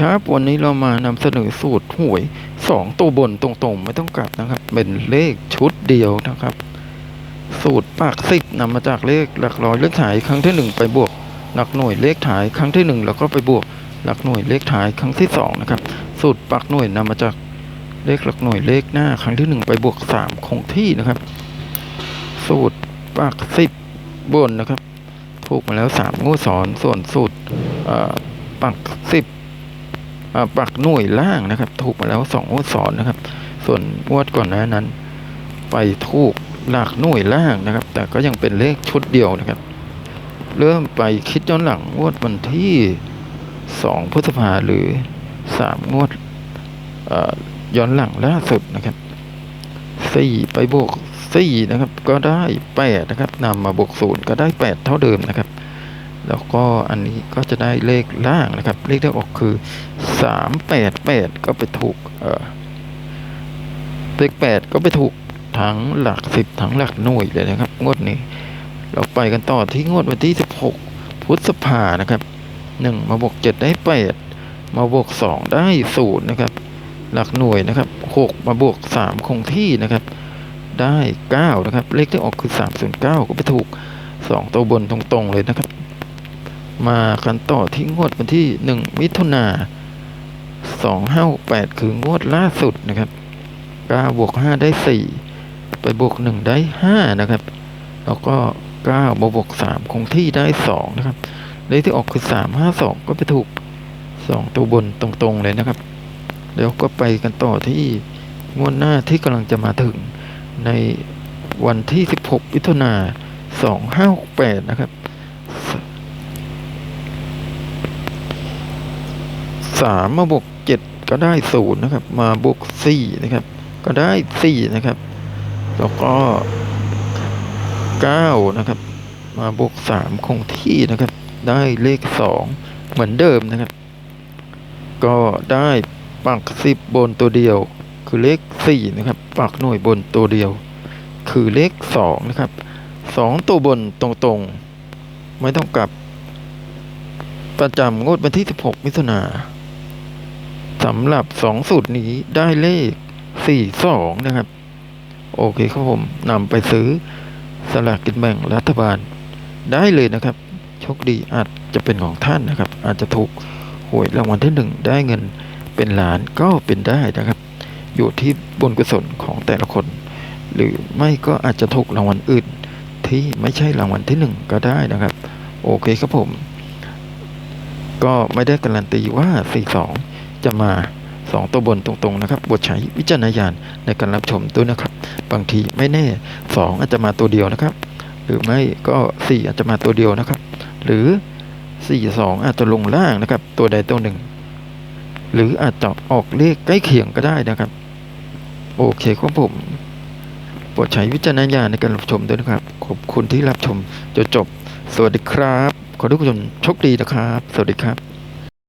ครับวันนี้เรามานำเสนอสูตรหวยสองตัวบนตรงๆ ไม่ต้องกลับนะครับ เป็นเลขชุดเดียวนะครับ สูตรปากสิบนำมาจากเลขหลักร้อยเลขถ่ายครั้งที่หนึ่งไปบวก หลักหน่วยเลขถ่ายครั้งที่หนึ่งแล้วก็ไปบวก หลักหน่วยเลขถ่ายครั้งที่สองนะครับสูตรปักหน่วยนำมาจากเลขหลักหน่วยเลขหน้าครั้งที่หนึ่งไปบวกสามคงที่นะครับ สูตรปักสิบบนนะครับ ถูกมาแล้วสามงวดซ้อนส่วนสูตรปักสิบ ปักหน่วยล่างนะครับ ถูกมาแล้วสองงวดซ้อนนะครับ ส่วนงวดก่อนหน้านั้น ไปถูกหลักหน่วยล่างนะครับ แต่ก็ยังเป็นเลขชุดเดียวนะครับ เริ่มไปคิดย้อนหลังงวดวันที่สองพฤษภาหรือสามงวดย้อนหลังล่าสุดนะครับสี่ไปบวกสี่นะครับ ก็ได้แปดนะครับนำมาบวกศูนย์ก็ได้แปดเท่าเดิมนะครับ แล้วก็อันนี้ก็จะได้เลขล่างนะครับ เลขที่ออกคือสามแปดแปดก็ไปถูกเอ่อเลขแปดก็ไปถูกทั้งหลักสิบทั้งหลักหน่วยเลยนะครับ งวดนี้ เราไปกันต่อที่งวดวันที่สิบหกพฤษภานะครับหนึ่งมาบวกเจ็ดได้แปดมาบวกสองได้ศูนย์นะครับ หลักหน่วยนะครับหกมาบวกสามคงที่นะครับ ได้เก้านะครับ เลขที่ออกคือสามศูนเก้าก็ไปถูกสองตัวบนตรงๆเลยนะครับ มากันต่อที่งวดวันที่หนึ่งมิถุนาสองห้าแปดคืองวดล่าสุดนะครับเก้าบวกห้าได้สี่ไปบวกหนึ่งได้ห้านะครับ แล้วก็เก้าบวกสามคงที่ได้สองนะครับ เลขที่ออกคือสามห้าสองก็ไปถูกสองตัวบนตรงๆเลยนะครับแล้วก็ไปกันต่อที่งวดหน้าที่กำลังจะมาถึงในวันที่สิบหกมิถุนาสองห้าแปดนะครับ สามมาบวกเจ็ดก็ได้ศูนย์นะครับ มาบวกสี่นะครับ ก็ได้สี่นะครับ แล้วก็เก้านะครับ มาบวกสามคงที่นะครับ ได้เลขสองเหมือนเดิมนะครับ ก็ได้ปักสิบบนตัวเดียว คือเลขสี่นะครับ ปักหน่วยบนตัวเดียว คือเลขสองนะครับสองตัวบนตรงๆ ไม่ต้องกลับประจำงวดวันที่ 16 มิถุนา สำหรับสองสูตรนี้ได้เลข42นะครับ โอเคครับผมนำไปซื้อสลากกินแบ่งรัฐบาล ได้เลยนะครับ โชคดีอาจจะเป็นของท่านนะครับ อาจจะถูกหวยรางวัลที่หนึ่งได้เงินเป็นล้านก็เป็นได้นะครับ อยู่ที่บุญกุศลของแต่ละคน หรือไม่ก็อาจจะถูกรางวัลอื่น ที่ไม่ใช่รางวัลที่หนึ่งก็ได้นะครับ โอเคครับผม ก็ไม่ได้การันตีว่า42 จะมา 2 ตัวบนตรงๆนะครับบทใช้วิจารณญาณในการรับชมด้วยนะครับ บางทีไม่แน่ 2 อาจจะมาตัวเดียวนะครับ หรือไม่ก็ 4 อาจจะมาตัวเดียวนะครับ หรือ 4 2 อาจจะลงล่างนะครับ ตัวใดตัวหนึ่ง หรืออาจจะออกเลขใกล้เคียงก็ได้นะครับ โอเคครับผมโปรดใช้วิจารณญาณในการรับชมด้วยนะครับ ขอบคุณที่รับชมจนจบ สวัสดีครับ ขอทุกคนโชคดีนะครับ สวัสดีครับ